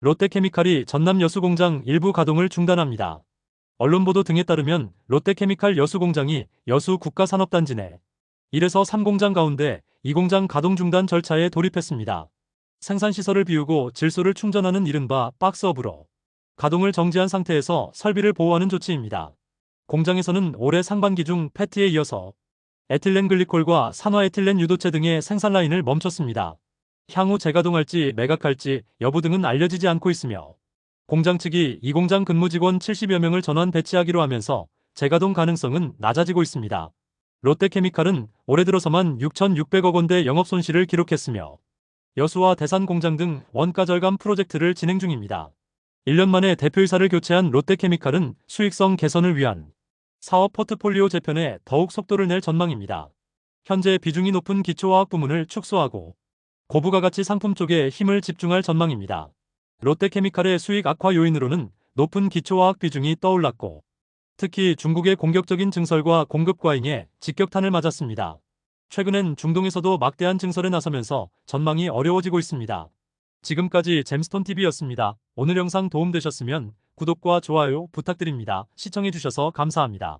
롯데케미칼이 전남 여수공장 일부 가동을 중단합니다. 언론 보도 등에 따르면 롯데케미칼 여수공장이 여수 국가산업단지 내 1에서 3공장 가운데 2공장 가동 중단 절차에 돌입했습니다. 생산시설을 비우고 질소를 충전하는 이른바 박스업으로 가동을 정지한 상태에서 설비를 보호하는 조치입니다. 공장에서는 올해 상반기 중 패트에 이어서 에틸렌 글리콜과 산화에틸렌 유도체 등의 생산 라인을 멈췄습니다. 향후 재가동할지 매각할지 여부 등은 알려지지 않고 있으며 공장 측이 이 공장 근무 직원 70여 명을 전원 배치하기로 하면서 재가동 가능성은 낮아지고 있습니다. 롯데케미칼은 올해 들어서만 6,600억 원대 영업 손실을 기록했으며 여수와 대산 공장 등 원가 절감 프로젝트를 진행 중입니다. 1년 만에 대표이사를 교체한 롯데케미칼은 수익성 개선을 위한 사업 포트폴리오 재편에 더욱 속도를 낼 전망입니다. 현재 비중이 높은 기초화학 부문을 축소하고 고부가가치 상품 쪽에 힘을 집중할 전망입니다. 롯데케미칼의 수익 악화 요인으로는 높은 기초화학 비중이 떠올랐고 특히 중국의 공격적인 증설과 공급 과잉에 직격탄을 맞았습니다. 최근엔 중동에서도 막대한 증설에 나서면서 전망이 어려워지고 있습니다. 지금까지 잼스톤TV였습니다. 오늘 영상 도움되셨으면 구독과 좋아요 부탁드립니다. 시청해주셔서 감사합니다.